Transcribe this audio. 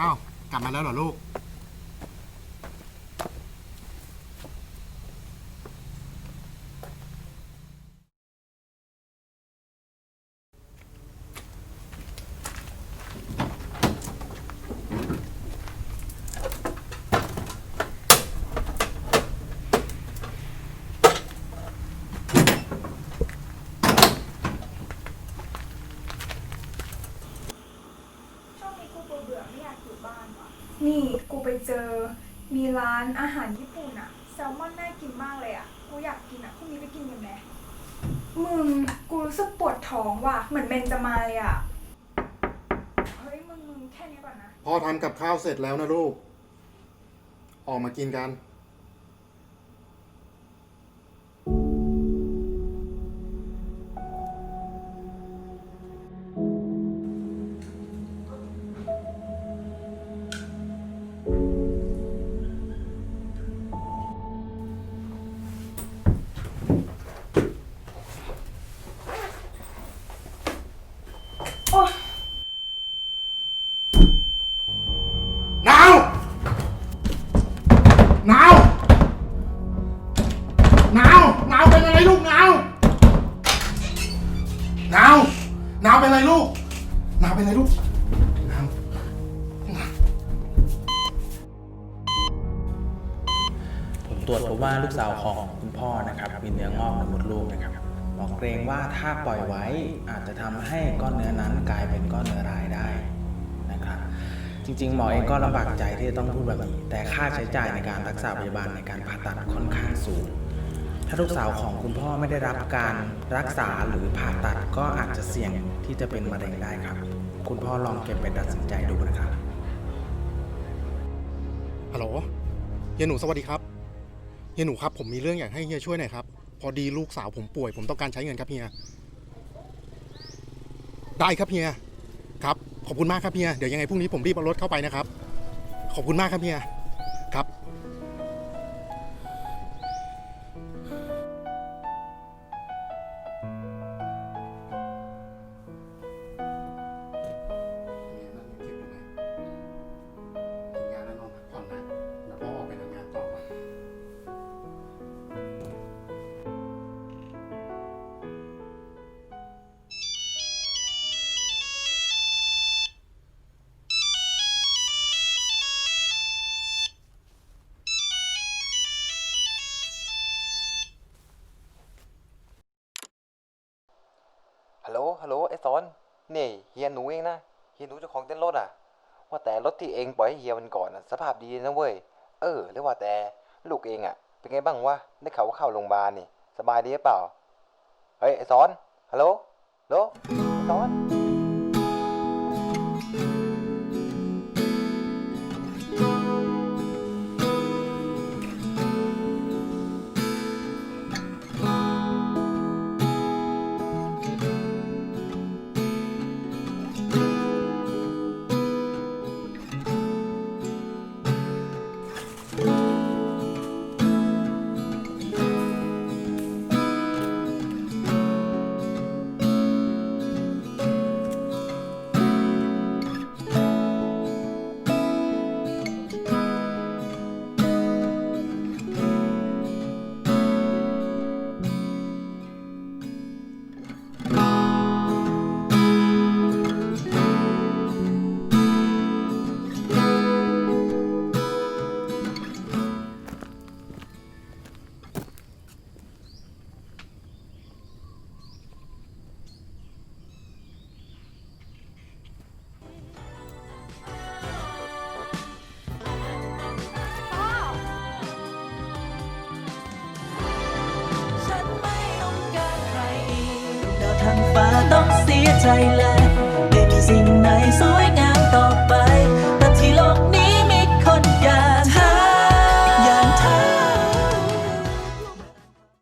อ้าวกลับมาแล้วเหรอลูก นี่กูไปเจอมีร้านอาหารญี่ปุ่นอะแซลมอนน่ากินมากเลยอะกูอยากกินอะพรุ่งนี้ไปกินกันไหมมึงกูรู้สึกปวดท้องว่ะ เหมือนเมนจะมาเลยอะเฮ้ยมึงมึงแค่นี้ก่อนนะ พอทำกับข้าวเสร็จแล้วนะลูก ออกมากินกัน นาวหนาวเป็นอะไรลูกหนาวหนาวหนาวเป็นอะไรลูกหนาวเป็นอะไรลูกหนาวผมตรวจพบว่าลูกสาวของคุณพ่อนะครับ มีเนื้องอกในมดลูกนะครับหมอเกรงว่าถ้าปล่อยไว้อาจจะทำให้ก้อนเนื้อนั้นกลายเป็นก้อนเนื้อร้ายได้นะครับ จริงๆ หมอเองก็ลำบากใจที่จะต้องพูดแบบนี้ แต่ค่าใช้จ่ายในการรักษาพยาบาลในการผ่าตัดค่อนข้างสูง ถ้าลูกสาวของคุณพ่อไม่ได้รับการรักษาหรือผ่าตัดก็อาจจะเสี่ยงที่จะเป็นมะเร็งได้ครับ คุณพ่อลองเก็บไปตัดสินใจดูนะครับฮัลโหลเฮียหนูสวัสดีครับเฮียหนูครับ ผมมีเรื่องอยากให้เฮียช่วยหน่อยครับ พอดีลูกสาวผมป่วย ผมต้องการใช้เงินครับเฮียได้ครับเฮียครับขอบคุณมากครับเฮียเดี๋ยวยังไงพรุ่งนี้ผมรีบเอารถเข้าไปนะครับ ขอบคุณมากครับเฮีย ฮัลโหล ฮัลโหล ไอ้สอน นี่เฮียหนูเองนะ เฮียหนูเจ้าของเต้นรถอะ ว่าแต่รถที่เองปล่อยให้เฮียมันก่อนอะสภาพดีนะเว้ย เออแล้วว่าแต่ลูกเองอะ เป็นไงบ้างวะ ได้ข่าวว่าเข้าโรงพยาบาลนี่ สบายดีหรือเปล่า เฮ้ย ไอ้สอน ฮัลโหล ฮัลโหลไอ้สอน ใจและไม่มีสิ่งไหนสวยงาม